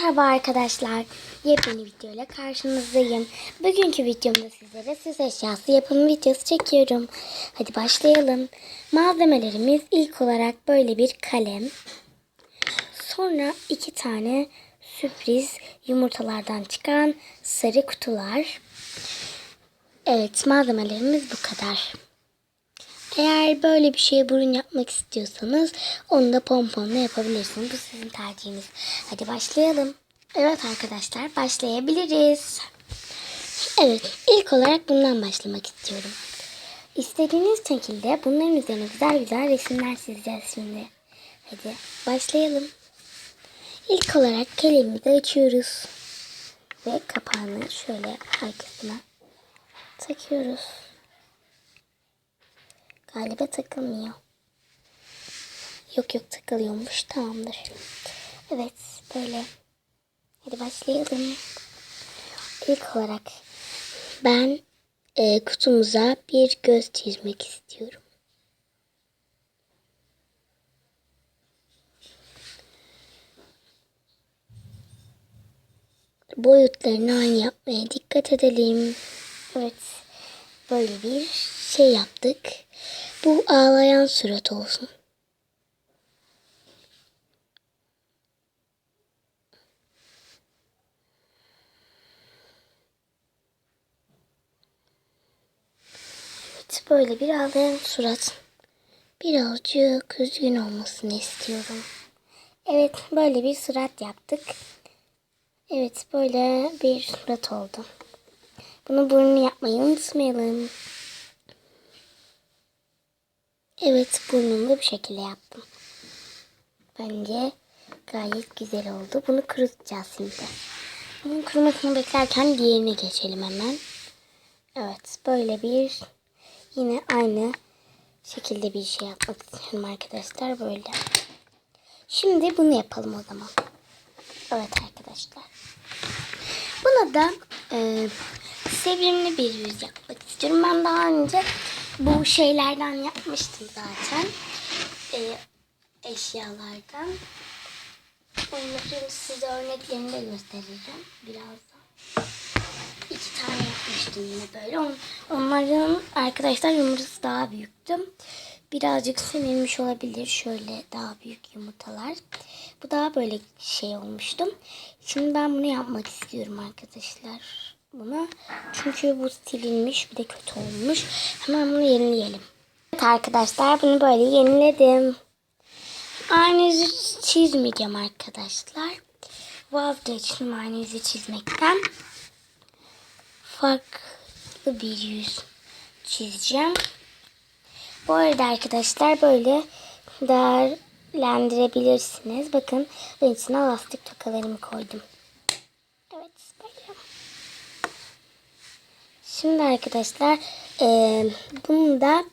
Merhaba arkadaşlar. Yepyeni video ile karşınızdayım. Bugünkü videomda sizlere süs eşyası yapım videosu çekiyorum. Hadi başlayalım. Malzemelerimiz ilk olarak böyle bir kalem. Sonra iki tane sürpriz yumurtalardan çıkan sarı kutular. Evet malzemelerimiz bu kadar. Eğer böyle bir şeye burun yapmak istiyorsanız onu da pomponla yapabilirsiniz. Bu sizin tercihiniz. Hadi başlayalım. Evet arkadaşlar başlayabiliriz. Evet ilk olarak bundan başlamak istiyorum. İstediğiniz şekilde bunların üzerine güzel güzel resimler çizeceğiz şimdi. Hadi başlayalım. İlk olarak kalemimizi açıyoruz. Ve kapağını şöyle arkasına takıyoruz. Galiba takılmıyor. Yok yok takılıyormuş. Tamamdır. Evet böyle. Hadi başlayalım. İlk olarak ben e, kutumuza bir göz çizmek istiyorum. Boyutlarını aynı yapmaya dikkat edelim. Evet. Böyle bir şey yaptık. Bu ağlayan surat olsun. Evet, böyle bir ağlayan surat. Birazcık üzgün olmasını istiyorum. Evet, böyle bir surat yaptık. Evet, böyle bir surat oldu. Bunu burnunu yapmayı unutmayalım. Evet burnumu da bu şekilde yaptım. Bence gayet güzel oldu. Bunu kurutacağız şimdi. Bunun kurumasını beklerken diğerine geçelim hemen. Evet böyle bir yine aynı şekilde bir şey yapmak istiyorum arkadaşlar. Böyle. Şimdi bunu yapalım o zaman. Evet arkadaşlar. Buna da e, sevimli bir yüz yapmak istiyorum. Ben daha önce bu şeylerden yapmıştım zaten. Ee, eşyalardan. Onların size örneklerini de göstereceğim birazdan. İki tane yapmıştım yine böyle. On, onların arkadaşlar yumurtası daha büyüktü. Birazcık semirmiş olabilir. Şöyle daha büyük yumurtalar. Bu daha böyle şey olmuştu. Şimdi ben bunu yapmak istiyorum arkadaşlar bunu. Çünkü bu silinmiş bir de kötü olmuş. Hemen bunu yenileyelim. Evet arkadaşlar bunu böyle yeniledim. Aynı yüzü çizmeyeceğim arkadaşlar. Vazgeçtim aynı yüzü çizmekten. Farklı bir yüz çizeceğim. Bu arada arkadaşlar böyle değerlendirebilirsiniz. Bakın ben içine lastik tokalarımı koydum. Evet böyle. Şimdi arkadaşlar e, bunu da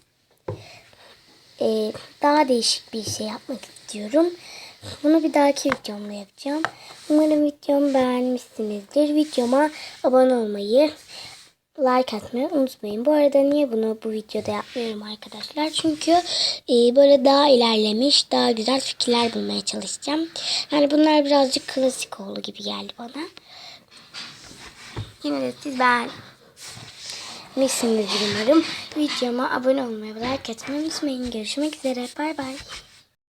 e, daha değişik bir şey yapmak istiyorum. Bunu bir dahaki videomda yapacağım. Umarım videomu beğenmişsinizdir. Videoma abone olmayı, like atmayı unutmayın. Bu arada niye bunu bu videoda yapmıyorum arkadaşlar? Çünkü e, böyle daha ilerlemiş, daha güzel fikirler bulmaya çalışacağım. Yani bunlar birazcık klasik oldu gibi geldi bana. Yine de siz ben Beğenmişsinizdir umarım. Videoma abone olmayı ve like atmayı unutmayın. Görüşmek üzere. Bay bay.